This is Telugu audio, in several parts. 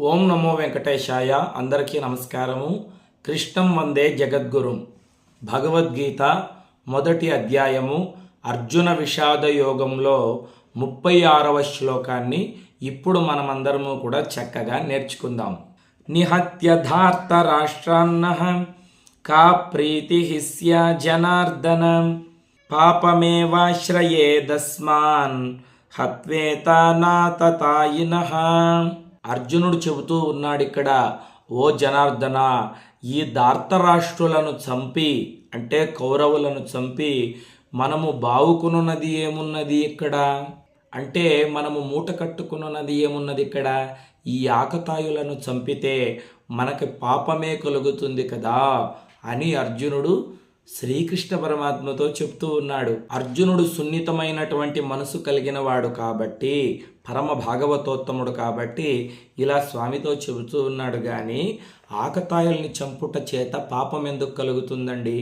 ఓం నమో వెంకటేశాయ. అందరికీ నమస్కారము. కృష్ణం వందే జగద్గురుం. భగవద్గీత మొదటి అధ్యాయము అర్జున విషాద యోగంలో ముప్పై ఆరవ శ్లోకాన్ని ఇప్పుడు మనమందరము కూడా చక్కగా నేర్చుకుందాం. నిహత్యధార్త రాష్ట్రాన్న కా ప్రీతి హిస్య జనార్దన. పాపమేవాశ్రయేదస్మాన్ హత్వేతానాతతాయిన అర్జునుడు చెబుతూ ఉన్నాడు ఇక్కడ ఓ జనార్దన ఈ దార్తరాష్ట్రులను చంపి అంటే కౌరవులను చంపి మనము బావుకునున్నది ఏమున్నది ఇక్కడ? అంటే మనము మూట కట్టుకున్నది ఏమున్నది ఇక్కడ? ఈ ఆకతాయులను చంపితే మనకి పాపమే కలుగుతుంది కదా అని అర్జునుడు శ్రీకృష్ణ పరమాత్మతో చెప్తూ ఉన్నాడు అర్జునుడు సున్నితమైనటువంటి మనసు కలిగిన వాడు కాబట్టి పరమ భాగవతోత్తముడు కాబట్టి ఇలా స్వామితో చెబుతూ ఉన్నాడు. కానీ ఆకతాయుల్ని చంపుట చేత పాపం ఎందుకు కలుగుతుందండి?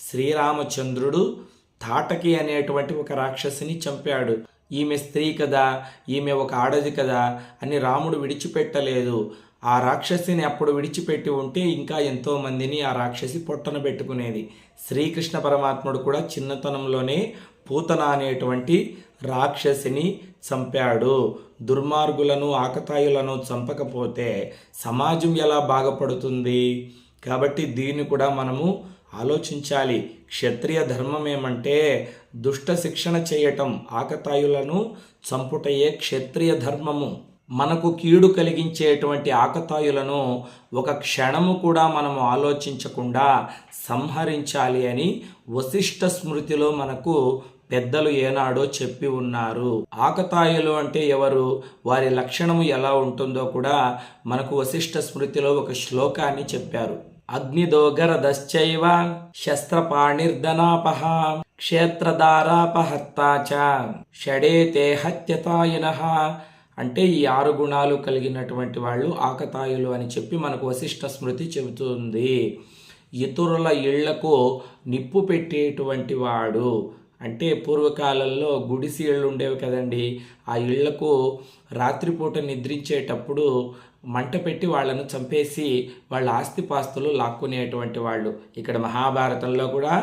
శ్రీరామచంద్రుడు తాటకి అనేటువంటి ఒక రాక్షసిని చంపాడు. ఈమె స్త్రీ కదా ఈమె ఒక ఆడది కదా అని రాముడు విడిచిపెట్టలేదు. ఆ రాక్షసిని అప్పుడు విడిచిపెట్టి ఉంటే ఇంకా ఎంతోమందిని ఆ రాక్షసి పొట్టన పెట్టుకునేది. శ్రీకృష్ణ పరమాత్ముడు కూడా చిన్నతనంలోనే పూతన అనేటువంటి రాక్షసిని చంపాడు. దుర్మార్గులను ఆకతాయులను చంపకపోతే సమాజం ఎలా బాగుపడుతుంది? కాబట్టి దీన్ని కూడా మనము ఆలోచించాలి. క్షత్రియ ధర్మం ఏమంటే దుష్ట శిక్షణ చేయటం ఆకతాయులను చంపుటయే క్షత్రియ ధర్మము. మనకు కీడు కలిగించేటువంటి ఆకతాయులను ఒక క్షణము కూడా మనము ఆలోచించకుండా సంహరించాలి అని వశిష్ఠ స్మృతిలో మనకు పెద్దలు ఏనాడో చెప్పి ఉన్నారు. ఆకతాయులు అంటే ఎవరు? వారి లక్షణము ఎలా ఉంటుందో కూడా మనకు వశిష్ఠ స్మృతిలో ఒక శ్లోకాన్ని చెప్పారు. అగ్నిదోగరదశ్చైవ శస్త్రపాణిర్ధనాపహ క్షేత్రదారాపహర్త చ షడేతే హత్యతాయన అంటే ఈ ఆరు గుణాలు కలిగినటువంటి వాళ్ళు ఆకతాయులు అని చెప్పి మనకు వశిష్ఠ స్మృతి చెబుతుంది. ఇతరుల ఇళ్ళకు నిప్పు పెట్టేటువంటి వాడు. అంటే పూర్వకాలంలో గుడిసి ఇళ్ళు ఉండేవి కదండి. ఆ ఇళ్ళకు రాత్రిపూట నిద్రించేటప్పుడు మంట పెట్టి వాళ్ళను చంపేసి వాళ్ళ ఆస్తిపాస్తులు లాక్కునేటువంటి వాళ్ళు. ఇక్కడ మహాభారతంలో కూడా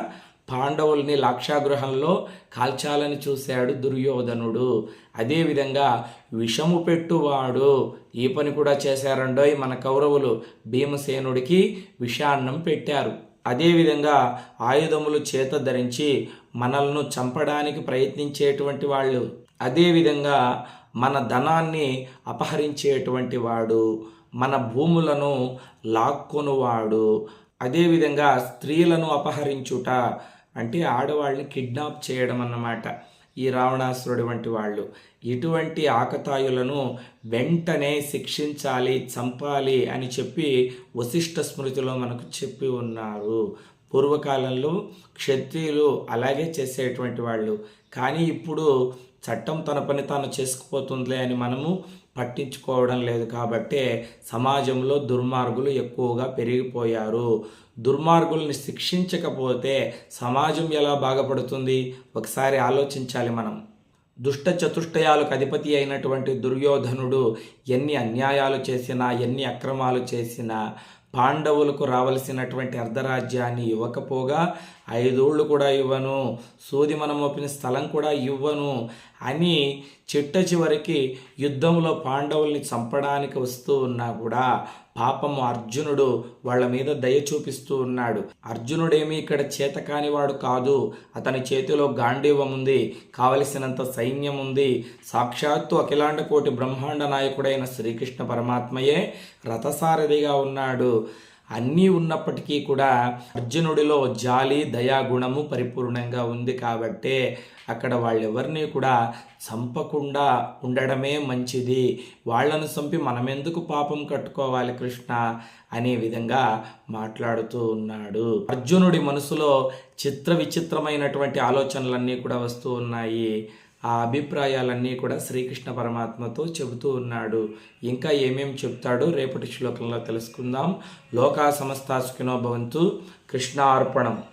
పాండవుల్ని లాక్షాగృహంలో కాల్చాలని చూశాడు దుర్యోధనుడు. అదేవిధంగా విషము పెట్టువాడు. ఈ పని కూడా చేశారండో మన కౌరవులు. భీమసేనుడికి విషాన్నం పెట్టారు. అదేవిధంగా ఆయుధములు చేత ధరించి మనల్ని చంపడానికి ప్రయత్నించేటువంటి వాళ్ళు. అదేవిధంగా మన ధనాన్ని అపహరించేటువంటి వాడు. మన భూములను లాక్కొనువాడు. అదేవిధంగా స్త్రీలను అపహరించుట. అంటే ఆడవాళ్ళని కిడ్నాప్ చేయడం అన్నమాట. ఈ రావణాసురుడు వంటి వాళ్ళు. ఇటువంటి ఆకతాయులను వెంటనే శిక్షించాలి చంపాలి అని చెప్పి వశిష్ఠ స్మృతిలో మనకు చెప్పి ఉన్నారు. పూర్వకాలంలో క్షత్రియులు అలాగే చేసేటువంటి వాళ్ళు. కానీ ఇప్పుడు చట్టం తన పని తాను చేసుకుపోతుందిలే అని మనము పట్టించుకోవడం లేదు కాబట్టే సమాజంలో దుర్మార్గులు ఎక్కువగా పెరిగిపోయారు. దుర్మార్గుల్ని శిక్షించకపోతే సమాజం ఎలా బాగుపడుతుంది? ఒకసారి ఆలోచించాలి మనం. దుష్ట చతుష్టయాలకు అధిపతి అయినటువంటి దుర్యోధనుడు ఎన్ని అన్యాయాలు చేసినా ఎన్ని అక్రమాలు చేసినా పాండవులకు రావలసినటువంటి అర్ధరాజ్యాన్ని ఇవ్వకపోగా ఐదోళ్ళు కూడా ఇవ్వను సూది మనం మోపిన స్థలం కూడా ఇవ్వను అని చిట్ట చివరికి యుద్ధంలో పాండవుల్ని చంపడానికి వస్తూ ఉన్నా కూడా పాపము అర్జునుడు వాళ్ళ మీద దయ చూపిస్తూ ఉన్నాడు. అర్జునుడేమి ఇక్కడ చేత కానివాడు కాదు. అతని చేతిలో గాంధీవం ఉంది. కావలసినంత సైన్యం ఉంది. సాక్షాత్తు అఖిలాండ కోటి బ్రహ్మాండ నాయకుడైన శ్రీకృష్ణ పరమాత్మయే రథసారథిగా ఉన్నాడు. అన్నీ ఉన్నప్పటికీ కూడా అర్జునుడిలో జాలి దయాగుణము పరిపూర్ణంగా ఉంది కాబట్టే అక్కడ వాళ్ళెవరిని కూడా చంపకుండా ఉండడమే మంచిది. వాళ్ళను చంపి మనమెందుకు పాపం కట్టుకోవాలి కృష్ణ? అనే విధంగా మాట్లాడుతూ ఉన్నాడు. అర్జునుడి మనసులో చిత్ర విచిత్రమైనటువంటి ఆలోచనలన్నీ కూడా వస్తూ ఉన్నాయి. ఆ అభిప్రాయాలన్నీ కూడా శ్రీకృష్ణ పరమాత్మతో చెబుతూ ఉన్నాడు. ఇంకా ఏమేం చెప్తాడో రేపటి శ్లోకంలో తెలుసుకుందాం. లోకా సమస్తాసుకినో భవంతు కృష్ణార్పణం.